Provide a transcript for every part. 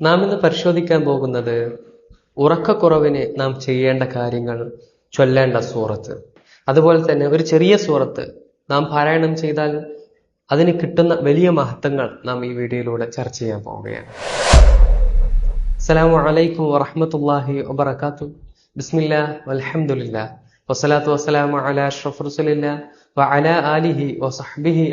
നാം ഇന്ന് പരിശോധിക്കാൻ പോകുന്നത് ഉറക്കക്കുറവിന് നാം ചെയ്യേണ്ട കാര്യങ്ങൾ ചൊല്ലേണ്ട സൂറത്ത്. അതുപോലെ തന്നെ ഒരു ചെറിയ സൂറത്ത് നാം പാരായണം ചെയ്താൽ അതിന് കിട്ടുന്ന വലിയ മഹത്വങ്ങൾ നാം ഈ വീഡിയോയിലൂടെ ചർച്ച ചെയ്യാൻ പോവുകയാണ്. അസ്സലാമു അലൈക്കും വറഹമത്തല്ലാഹി വബർക്കാത്തു ബിസ്മില്ല വലഹമുല്ല വസ്സലാത്തു വസ്സലാമു അലാ അഷ്റഫ് ആലിഹി വസഹ്ബിഹി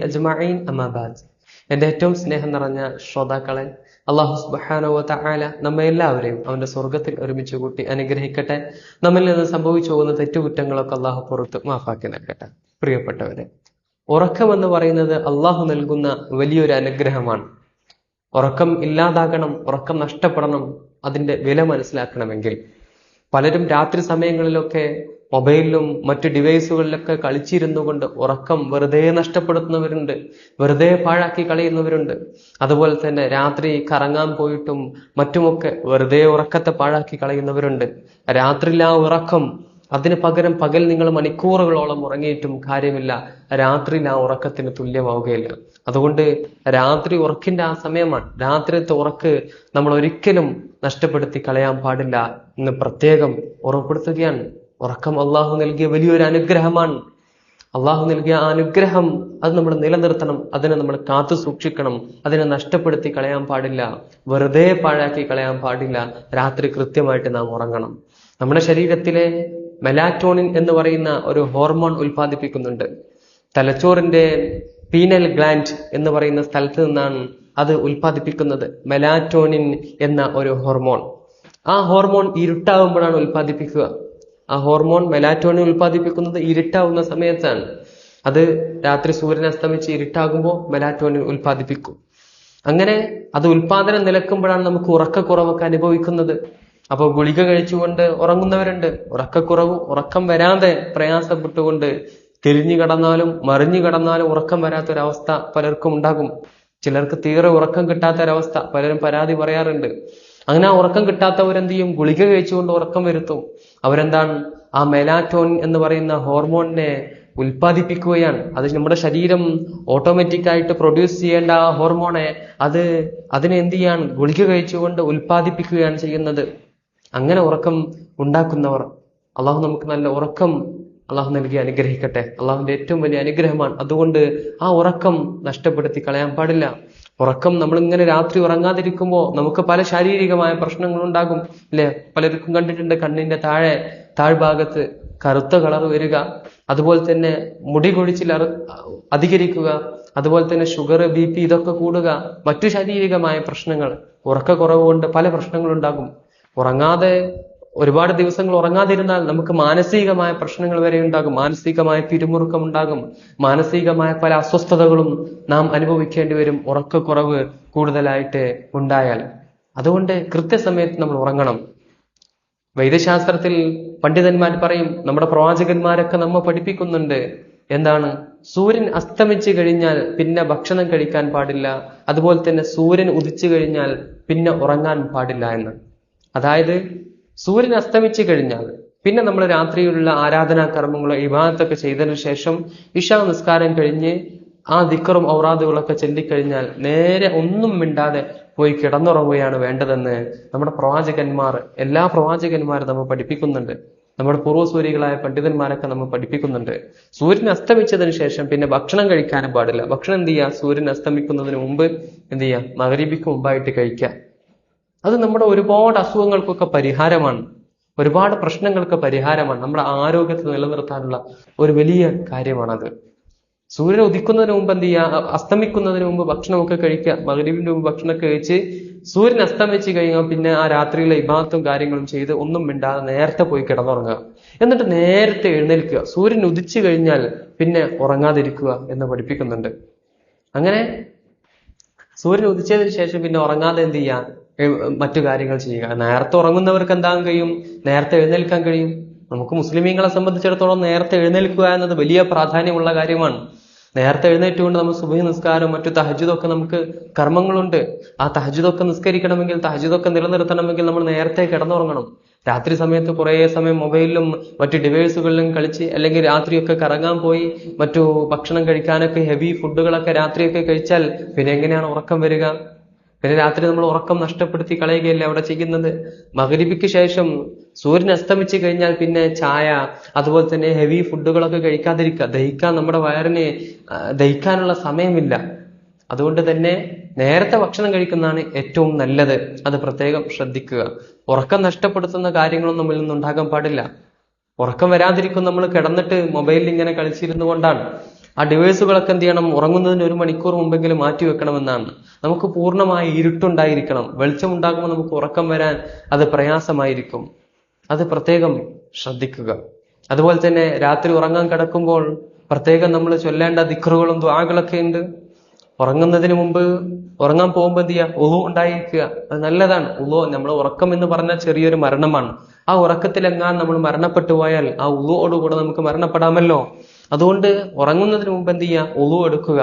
ബഅദ് എന്റെ ഏറ്റവും സ്നേഹം നിറഞ്ഞ ശ്രോതാക്കളെ അള്ളാഹു സുബാനോ താല നമ്മെ എല്ലാവരെയും അവന്റെ സ്വർഗത്തിൽ ഒരുമിച്ച് കൂട്ടി അനുഗ്രഹിക്കട്ടെ. നമ്മിൽ നിന്ന് സംഭവിച്ചു പോകുന്ന തെറ്റുകുറ്റങ്ങളൊക്കെ അള്ളാഹു പുറത്ത് മാഫാക്കി നൽകട്ടെ. പ്രിയപ്പെട്ടവരെ ഉറക്കം എന്ന് പറയുന്നത് അള്ളാഹു നൽകുന്ന വലിയൊരു അനുഗ്രഹമാണ്. ഉറക്കം ഇല്ലാതാകണം ഉറക്കം നഷ്ടപ്പെടണം അതിന്റെ വില മനസ്സിലാക്കണമെങ്കിൽ. പലരും രാത്രി സമയങ്ങളിലൊക്കെ മൊബൈലിലും മറ്റ് ഡിവൈസുകളിലൊക്കെ കളിച്ചിരുന്നു കൊണ്ട് ഉറക്കം വെറുതെ നഷ്ടപ്പെടുത്തുന്നവരുണ്ട് വെറുതെ പാഴാക്കി കളയുന്നവരുണ്ട്. അതുപോലെ തന്നെ രാത്രി കറങ്ങാൻ പോയിട്ടും മറ്റുമൊക്കെ വെറുതെ ഉറക്കത്തെ പാഴാക്കി കളയുന്നവരുണ്ട്. രാത്രിയിൽ ആ ഉറക്കം. അതിന് പകരം പകൽ നിങ്ങൾ മണിക്കൂറുകളോളം ഉറങ്ങിയിട്ടും കാര്യമില്ല. രാത്രിയിൽ ആ ഉറക്കത്തിന് തുല്യമാവുകയില്ല. അതുകൊണ്ട് രാത്രി ഉറക്കിന്റെ ആ സമയമാണ്. രാത്രിയത്തെ ഉറക്ക് നമ്മൾ ഒരിക്കലും നഷ്ടപ്പെടുത്തി കളയാൻ പാടില്ല എന്ന് പ്രത്യേകം ഉറപ്പെടുത്തുകയാണ് ഉറക്കം അള്ളാഹു നൽകിയ വലിയൊരു അനുഗ്രഹമാണ്. അള്ളാഹു നൽകിയ ആ അനുഗ്രഹം അത് നമ്മൾ നിലനിർത്തണം. അതിനെ നമ്മൾ കാത്തു സൂക്ഷിക്കണം. അതിനെ നഷ്ടപ്പെടുത്തി കളയാൻ പാടില്ല. വെറുതെ പാഴാക്കി കളയാൻ പാടില്ല. രാത്രി കൃത്യമായിട്ട് നാം ഉറങ്ങണം. നമ്മുടെ ശരീരത്തിലെ മെലാറ്റോണിൻ എന്ന് പറയുന്ന ഒരു ഹോർമോൺ ഉൽപ്പാദിപ്പിക്കുന്നുണ്ട്. തലച്ചോറിന്റെ പീനൽ ഗ്ലാൻഡ് എന്ന് പറയുന്ന സ്ഥലത്ത് നിന്നാണ് അത് ഉൽപ്പാദിപ്പിക്കുന്നത്. മെലാറ്റോണിൻ എന്ന ഒരു ഹോർമോൺ. ആ ഹോർമോൺ ഇരുട്ടാവുമ്പോഴാണ് ഉൽപ്പാദിപ്പിക്കുക. ആ ഹോർമോൺ മെലാറ്റോണിൻ ഉൽപ്പാദിപ്പിക്കുന്നത് ഇരുട്ടാവുന്ന സമയത്താണ്. അത് രാത്രി സൂര്യൻ അസ്തമിച്ച് ഇരുട്ടാകുമ്പോൾ മെലാറ്റോണിൻ ഉൽപ്പാദിപ്പിക്കും. അങ്ങനെ അത് ഉൽപാദനം നിലക്കുമ്പോഴാണ് നമുക്ക് ഉറക്കക്കുറവൊക്കെ അനുഭവിക്കുന്നത്. അപ്പോൾ ഗുളിക കഴിച്ചുകൊണ്ട് ഉറങ്ങുന്നവരുണ്ട്. ഉറക്കക്കുറവ് ഉറക്കം വരാതെ പ്രയാസപ്പെട്ടുകൊണ്ട് തിരിഞ്ഞു കിടന്നാലും മറിഞ്ഞു കിടന്നാലും ഉറക്കം വരാത്തൊരവസ്ഥ പലർക്കും ഉണ്ടാകും. ചിലർക്ക് തീരെ ഉറക്കം കിട്ടാത്തൊരവസ്ഥ പലരും പരാതി പറയാറുണ്ട്. അങ്ങനെ ആ ഉറക്കം കിട്ടാത്തവരെന്ത് ചെയ്യും ഗുളിക കഴിച്ചുകൊണ്ട് ഉറക്കം വരുത്തും. അവരെന്താണ്? ആ മെലാറ്റോൺ എന്ന് പറയുന്ന ഹോർമോണിനെ ഉൽപ്പാദിപ്പിക്കുകയാണ്. അത് നമ്മുടെ ശരീരം ഓട്ടോമാറ്റിക് ആയിട്ട് പ്രൊഡ്യൂസ് ചെയ്യേണ്ട ആ ഹോർമോണെ അത് അതിനെ എന്ത് ചെയ്യാണ് ഗുളിക കഴിച്ചുകൊണ്ട് ഉൽപ്പാദിപ്പിക്കുകയാണ് ചെയ്യുന്നത്. അങ്ങനെ ഉറക്കം ഉണ്ടാക്കുന്നവർ അള്ളാഹു നമുക്ക് നല്ല ഉറക്കം അള്ളാഹു നൽകി അനുഗ്രഹിക്കട്ടെ. അള്ളാഹുവിന്റെ ഏറ്റവും വലിയ അനുഗ്രഹമാണ്. അതുകൊണ്ട് ആ ഉറക്കം നഷ്ടപ്പെടുത്തി കളയാൻ പാടില്ല. ഉറക്കം നമ്മളിങ്ങനെ രാത്രി ഉറങ്ങാതിരിക്കുമ്പോൾ നമുക്ക് പല ശാരീരികമായ പ്രശ്നങ്ങളും ഉണ്ടാകും അല്ലെ? പലർക്കും കണ്ടിട്ടുണ്ട് കണ്ണിന്റെ താഴെ താഴ്ഭാഗത്ത് കറുത്ത കളർ വരിക അതുപോലെ തന്നെ മുടി കൊഴിച്ചിൽ അധികരിക്കുക അതുപോലെ തന്നെ ഷുഗർ ബി പി ഇതൊക്കെ കൂടുക മറ്റു ശാരീരികമായ പ്രശ്നങ്ങൾ ഉറക്കക്കുറവ് കൊണ്ട് പല പ്രശ്നങ്ങളുണ്ടാകും. ഉറങ്ങാതെ ഒരുപാട് ദിവസങ്ങൾ ഉറങ്ങാതിരുന്നാൽ നമുക്ക് മാനസികമായ പ്രശ്നങ്ങൾ വരെ ഉണ്ടാകും. മാനസികമായ പിരിമുറുക്കം ഉണ്ടാകും. മാനസികമായ പല അസ്വസ്ഥതകളും നാം അനുഭവിക്കേണ്ടി വരും. ഉറക്കക്കുറവ് കൂടുതലായിട്ട് ഉണ്ടായാൽ. അതുകൊണ്ട് കൃത്യസമയത്ത് നമ്മൾ ഉറങ്ങണം. വൈദ്യശാസ്ത്രത്തിൽ പണ്ഡിതന്മാർ പറയും നമ്മുടെ പ്രവാചകന്മാരൊക്കെ നമ്മെ പഠിപ്പിക്കുന്നുണ്ട്. എന്താണ്? സൂര്യൻ അസ്തമിച്ചു കഴിഞ്ഞാൽ പിന്നെ ഭക്ഷണം കഴിക്കാൻ പാടില്ല. അതുപോലെ തന്നെ സൂര്യൻ ഉദിച്ചു കഴിഞ്ഞാൽ പിന്നെ ഉറങ്ങാൻ പാടില്ല എന്ന്. അതായത് സൂര്യൻ അസ്തമിച്ചു കഴിഞ്ഞാൽ പിന്നെ നമ്മൾ രാത്രിയിലുള്ള ആരാധനാ കർമ്മങ്ങളോ ഇബാദത്തൊക്കെ ചെയ്തതിനു ശേഷം ഇഷാ നിസ്കാരം കഴിഞ്ഞ് ആ ദിക്കറും ഔറാദുകളൊക്കെ ചൊല്ലിക്കഴിഞ്ഞാൽ നേരെ ഒന്നും മിണ്ടാതെ പോയി കിടന്നുറങ്ങുകയാണ് വേണ്ടതെന്ന് നമ്മുടെ പ്രവാചകന്മാർ എല്ലാ പ്രവാചകന്മാരും നമ്മൾ പഠിപ്പിക്കുന്നുണ്ട്. നമ്മുടെ പൂർവസൂരികളായ പണ്ഡിതന്മാരൊക്കെ നമ്മൾ പഠിപ്പിക്കുന്നുണ്ട്. സൂര്യൻ അസ്തമിച്ചതിന് ശേഷം പിന്നെ ഭക്ഷണം കഴിക്കാനും പാടില്ല. ഭക്ഷണം എന്ത് ചെയ്യുക സൂര്യൻ അസ്തമിക്കുന്നതിന് മുമ്പ് എന്ത് ചെയ്യുക മകരീപിക്ക് മുമ്പായിട്ട് കഴിക്കുക അത് നമ്മുടെ ഒരുപാട് അസുഖങ്ങൾക്കൊക്കെ പരിഹാരമാണ്. ഒരുപാട് പ്രശ്നങ്ങൾക്ക് പരിഹാരമാണ്. നമ്മുടെ ആരോഗ്യത്തെ നിലനിർത്താനുള്ള ഒരു വലിയ കാര്യമാണത്. സൂര്യൻ ഉദിക്കുന്നതിന് മുമ്പ് എന്ത് ചെയ്യുക അസ്തമിക്കുന്നതിന് മുമ്പ് ഭക്ഷണമൊക്കെ കഴിക്കുക. മകരീവിന്റെ മുമ്പ് ഭക്ഷണമൊക്കെ കഴിച്ച് സൂര്യൻ അസ്തമിച്ച് കഴിഞ്ഞാൽ പിന്നെ ആ രാത്രിയിലെ ഇബാത്തും കാര്യങ്ങളും ചെയ്ത് ഒന്നും മിണ്ടാതെ നേരത്തെ പോയി കിടന്നുറങ്ങുക. എന്നിട്ട് നേരത്തെ എഴുന്നേൽക്കുക. സൂര്യൻ ഉദിച്ചു കഴിഞ്ഞാൽ പിന്നെ ഉറങ്ങാതിരിക്കുക എന്ന് പഠിപ്പിക്കുന്നുണ്ട്. അങ്ങനെ സൂര്യൻ ഉദിച്ചതിന് ശേഷം പിന്നെ ഉറങ്ങാതെ എന്ത് ചെയ്യാം? മറ്റു കാര്യങ്ങൾ ചെയ്യുക. നേരത്തെ ഉറങ്ങുന്നവർക്ക് എന്താകാൻ കഴിയും? നേരത്തെ എഴുന്നേൽക്കാൻ കഴിയും? നമുക്ക് മുസ്ലിമീങ്ങളെ സംബന്ധിച്ചിടത്തോളം നേരത്തെ എഴുന്നേൽക്കുക എന്നത് വലിയ പ്രാധാന്യമുള്ള കാര്യമാണ്. നേരത്തെ എഴുന്നേറ്റുകൊണ്ട് നമ്മൾ സുബഹി നിസ്കാരം മറ്റു തഹജിതൊക്കെ നമുക്ക് കർമ്മങ്ങളുണ്ട്. ആ തഹജിതൊക്കെ നിസ്കരിക്കണമെങ്കിൽ തഹജിതൊക്കെ നിലനിർത്തണമെങ്കിൽ നമ്മൾ നേരത്തെ കിടന്നുറങ്ങണം. രാത്രി സമയത്ത് കുറേ സമയം മൊബൈലിലും മറ്റു ഡിവൈസുകളിലും കളിച്ച് അല്ലെങ്കിൽ രാത്രിയൊക്കെ കറങ്ങാൻ പോയി മറ്റു ഭക്ഷണം കഴിക്കാനൊക്കെ ഹെവി ഫുഡുകളൊക്കെ രാത്രിയൊക്കെ കഴിച്ചാൽ പിന്നെ എങ്ങനെയാണ് ഉറക്കം വരിക? പിന്നെ രാത്രി നമ്മൾ ഉറക്കം നഷ്ടപ്പെടുത്തി കളയുകയല്ലേ അവിടെ ചെയ്യുന്നത്? മകരിബിക്ക് ശേഷം സൂര്യൻ അസ്തമിച്ചു കഴിഞ്ഞാൽ പിന്നെ ചായ അതുപോലെ തന്നെ ഹെവി ഫുഡുകളൊക്കെ കഴിക്കാതിരിക്കുക. ദഹിക്കാൻ നമ്മുടെ വയറിന് ദഹിക്കാനുള്ള സമയമില്ല. അതുകൊണ്ട് തന്നെ നേരത്തെ ഭക്ഷണം കഴിക്കുന്നതാണ് ഏറ്റവും നല്ലത്. അത് പ്രത്യേകം ശ്രദ്ധിക്കുക. ഉറക്കം നഷ്ടപ്പെടുത്തുന്ന കാര്യങ്ങളൊന്നും നമ്മളിൽ നിന്ന് ഉണ്ടാകാൻ പാടില്ല. ഉറക്കം വരാതിരിക്കും നമ്മൾ കിടന്നിട്ട് മൊബൈലിൽ ഇങ്ങനെ കളിച്ചിരുന്നു കൊണ്ടാണ് ആ ഡിവൈസുകളൊക്കെ എന്ത് ചെയ്യണം? ഉറങ്ങുന്നതിന് ഒരു മണിക്കൂർ മുമ്പെങ്കിലും മാറ്റി വെക്കണമെന്നാണ്. നമുക്ക് പൂർണമായി ഇരുട്ടുണ്ടായിരിക്കണം. വെളിച്ചം ഉണ്ടാകുമ്പോൾ നമുക്ക് ഉറക്കം വരാൻ അത് പ്രയാസമായിരിക്കും. അത് പ്രത്യേകം ശ്രദ്ധിക്കുക. അതുപോലെ തന്നെ രാത്രി ഉറങ്ങാൻ കിടക്കുമ്പോൾ പ്രത്യേകം നമ്മൾ ചൊല്ലേണ്ട ദിക്റുകളും ദ്വാകളൊക്കെ ഉണ്ട്. ഉറങ്ങുന്നതിന് മുമ്പ് ഉറങ്ങാൻ പോകുമ്പോൾ എന്ത് ചെയ്യുക? ഉളു ഉണ്ടായിരിക്കുക. അത് നല്ലതാണ്. ഉളു നമ്മൾ ഉറക്കം എന്ന് പറഞ്ഞാൽ ചെറിയൊരു മരണമാണ്. ആ ഉറക്കത്തിലെങ്ങാൻ നമ്മൾ മരണപ്പെട്ടു പോയാൽ ആ ഉളുവോടുകൂടെ നമുക്ക് മരണപ്പെടാമല്ലോ. അതുകൊണ്ട് ഉറങ്ങുന്നതിന് മുമ്പ് എന്ത് ചെയ്യുക? ഉളു എടുക്കുക.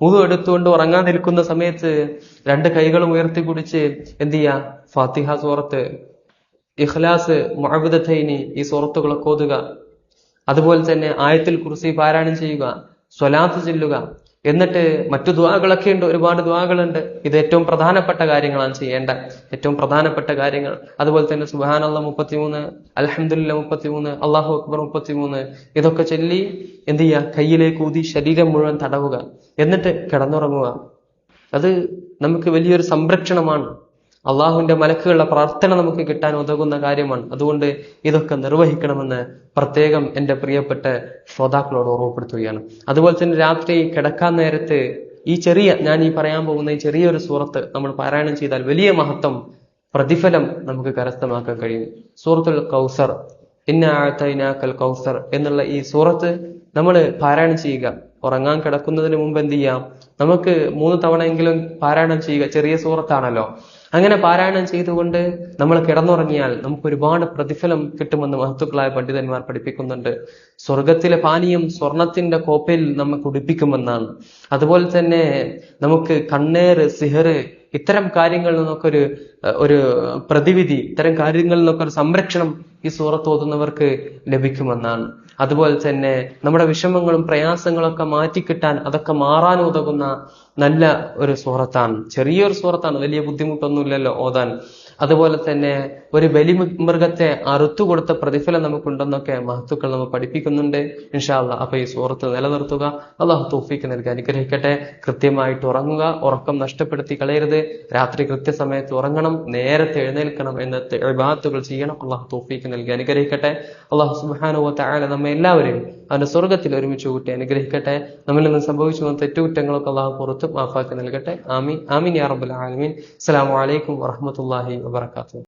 ഉളു എടുത്തുകൊണ്ട് ഉറങ്ങാൻ നിൽക്കുന്ന സമയത്ത് രണ്ട് കൈകളും ഉയർത്തി പിടിച്ച് എന്ത് ചെയ്യുക? ഫാത്തിഹ സൂറത്ത് ഇഖ്ലാസ് മുഅവിദത്തൈനി ഈ സൂറത്തുകളൊക്കെ ഓതുക. അതുപോലെ തന്നെ ആയത്തിൽ കുറിസി പാരായണം ചെയ്യുക. സ്വലാത്ത് ചെല്ലുക. എന്നിട്ട് മറ്റു ദ്വാകളൊക്കെ ഉണ്ട് ഒരുപാട് ദ്വാകളുണ്ട് ഇത് ഏറ്റവും പ്രധാനപ്പെട്ട കാര്യങ്ങളാണ് ചെയ്യേണ്ട. ഏറ്റവും പ്രധാനപ്പെട്ട കാര്യങ്ങൾ. അതുപോലെ തന്നെ സുബാനുള്ള മുപ്പത്തിമൂന്ന് അലഹമുല്ല മുപ്പത്തിമൂന്ന് അള്ളാഹു അക്ബർ മുപ്പത്തിമൂന്ന്. ഇതൊക്കെ ചൊല്ലി എന്ത് ചെയ്യുക കയ്യിലേക്ക് ഊതി ശരീരം മുഴുവൻ തടവുക. എന്നിട്ട് കിടന്നുറങ്ങുക. അത് നമുക്ക് വലിയൊരു സംരക്ഷണമാണ്. അള്ളാഹുവിന്റെ മലക്കുകളുടെ പ്രാർത്ഥന നമുക്ക് കിട്ടാൻ ഉതകുന്ന കാര്യമാണ്. അതുകൊണ്ട് ഇതൊക്കെ നിർവഹിക്കണമെന്ന് പ്രത്യേകം എന്റെ പ്രിയപ്പെട്ട ശ്രോതാക്കളോട് ഓർമ്മപ്പെടുത്തുകയാണ്. അതുപോലെ തന്നെ രാത്രി കിടക്കാൻ നേരത്ത് ഈ ചെറിയ ഞാൻ ഈ പറയാൻ പോകുന്ന ഈ ചെറിയൊരു സൂറത്ത് നമ്മൾ പാരായണം ചെയ്താൽ വലിയ മഹത്വം പ്രതിഫലം നമുക്ക് കരസ്ഥമാക്കാൻ കഴിയും. സൂറത്തുൽ കൗസർ ഇന്ന ആഴ്ത്തൈനാക്കൽ കൗസർ എന്നുള്ള ഈ സൂറത്ത് നമ്മൾ പാരായണം ചെയ്യുക. ഉറങ്ങാൻ കിടക്കുന്നതിന് മുമ്പ് എന്ത് ചെയ്യാം? നമുക്ക് മൂന്ന് തവണയെങ്കിലും പാരായണം ചെയ്യുക. ചെറിയ സൂറത്താണല്ലോ. അങ്ങനെ പാരായണം ചെയ്തുകൊണ്ട് നമ്മൾ കിടന്നുറങ്ങിയാൽ നമുക്ക് ഒരുപാട് പ്രതിഫലം കിട്ടുമെന്ന് മഹത്തുക്കളായ പണ്ഡിതന്മാർ പഠിപ്പിക്കുന്നുണ്ട്. സ്വർഗത്തിലെ പാനീയം സ്വർണത്തിന്റെ കോപ്പയിൽ നമ്മെ കുടിപ്പിക്കുമെന്നാണ്. അതുപോലെ തന്നെ നമുക്ക് കണ്ണേറ് സിഹറ് ഇത്തരം കാര്യങ്ങളിൽ നിന്നൊക്കെ ഒരു ഒരു പ്രതിവിധി ഇത്തരം കാര്യങ്ങളിൽ നിന്നൊക്കെ ഒരു സംരക്ഷണം ഈ സൂറത്ത് ഓതുന്നവർക്ക് ലഭിക്കുമെന്നാണ്. അതുപോലെ തന്നെ നമ്മുടെ വിഷമങ്ങളും പ്രയാസങ്ങളൊക്കെ മാറ്റിക്കിട്ടാൻ അതൊക്കെ മാറാൻ ഉതകുന്ന നല്ല ഒരു സൂറത്താണ് ചെറിയൊരു സൂറത്താണ് വലിയ ബുദ്ധിമുട്ടൊന്നുമില്ലല്ലോ ഓതാൻ. അതുപോലെ തന്നെ ഒരു ബലി മൃഗത്തെ അറുത്തു കൊടുത്ത പ്രതിഫലം നമുക്കുണ്ടെന്നൊക്കെ മഹത്തുക്കൾ നമ്മൾ പഠിപ്പിക്കുന്നുണ്ട്. ഇൻഷാല്ല അപ്പൊ ഈ സുഹൃത്ത് നിലനിർത്തുക. അള്ളാഹു തോഫിക്ക് നൽകി. അനുഗ്രഹിക്കട്ടെ. കൃത്യമായിട്ട് ഉറങ്ങുക. ഉറക്കം നഷ്ടപ്പെടുത്തി കളയരുത്. രാത്രി കൃത്യസമയത്ത് ഉറങ്ങണം. നേരത്തെ എഴുന്നേൽക്കണം എന്ന വിഭാഗത്തുകൾ ചെയ്യണം. അള്ളാഹു തോഫിക്ക് നൽകി. അനുഗ്രഹിക്കട്ടെ. അള്ളാഹു സുബാനുവ താഴെ നമ്മെ എല്ലാവരെയും അവന്റെ സ്വർഗത്തിൽ ഒരുമിച്ച് കൂട്ടി അനുഗ്രഹിക്കട്ടെ. നമ്മിൽ നിന്ന് സംഭവിച്ചു പോകുന്ന തെറ്റുകുറ്റങ്ങളൊക്കെ അള്ളാഹു പുറത്ത് മാഫാക്കി നൽകട്ടെ. ആമീൻ. ആമീൻ യാ റബ്ബുൽ ആലമീൻ. അസ്സലാമു അലൈക്കും വറഹ്മത്തുള്ളാഹി വബറകാതുഹു.